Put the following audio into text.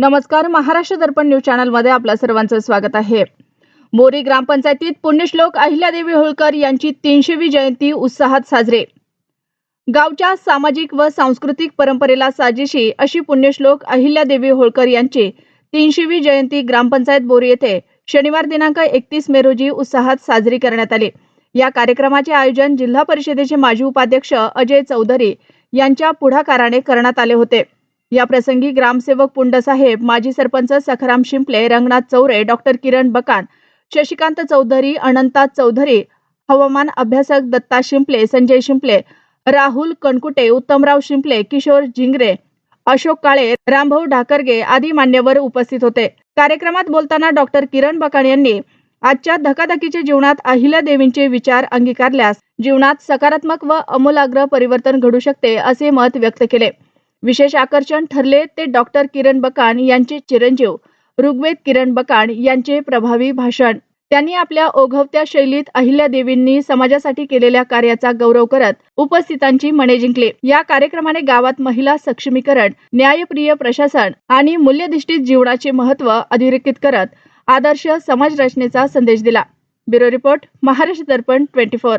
नमस्कार महाराष्ट्र दर्पण न्यूज चॅनलमध्ये आपल्या सर्वांचं स्वागत आहे. मोरी ग्रामपंचायतीत पुण्यश्लोक अहिल्यादेवी होळकर यांची तीनशेवी जयंती उत्साहात साजरे. गावच्या सामाजिक व सांस्कृतिक परंपरेला साजेशी अशी पुण्यश्लोक अहिल्यादेवी होळकर यांची तीनशेवी जयंती ग्रामपंचायत बोरी येथे शनिवार दिनांक एकतीस मे रोजी उत्साहात साजरी करण्यात आली. या कार्यक्रमाचे आयोजन जिल्हा परिषदेचे माजी उपाध्यक्ष अजय चौधरी यांच्या पुढाकाराने करण्यात आले होते. या प्रसंगी ग्रामसेवक पुंडसाहेब माजी सरपंच सखाराम शिंपले रंगनाथ चौरे डॉक्टर किरण बकान शशिकांत चौधरी अनंता चौधरी हवामान अभ्यासक दत्ता शिंपले संजय शिंपले राहुल कणकुटे उत्तमराव शिंपले किशोर झिंगरे अशोक काळे रामभाऊ ढाकरगे आदी मान्यवर उपस्थित होते. कार्यक्रमात बोलताना डॉक्टर किरण बकाण यांनी आजच्या धकाधकीच्या जीवनात अहिल्या देवींचे विचार अंगीकारल्यास जीवनात सकारात्मक व अमूलाग्र परिवर्तन घडू शकते असे मत व्यक्त केले. विशेष आकर्षण ठरले ते डॉक्टर किरण बकाण यांचे चिरंजीव ऋग्वेद किरण बकाण यांचे प्रभावी भाषण. त्यांनी आपल्या ओघवत्या शैलीत अहिल्या देवींनी समाजासाठी केलेल्या कार्याचा गौरव करत उपस्थितांची मने जिंकले. या कार्यक्रमाने गावात महिला सक्षमीकरण न्यायप्रिय प्रशासन आणि मूल्यधिष्ठित जीवनाचे महत्त्व अधोरेखित करत आदर्श समाज रचनेचा संदेश दिला. Bureau report Maharashtra Darpan twenty four.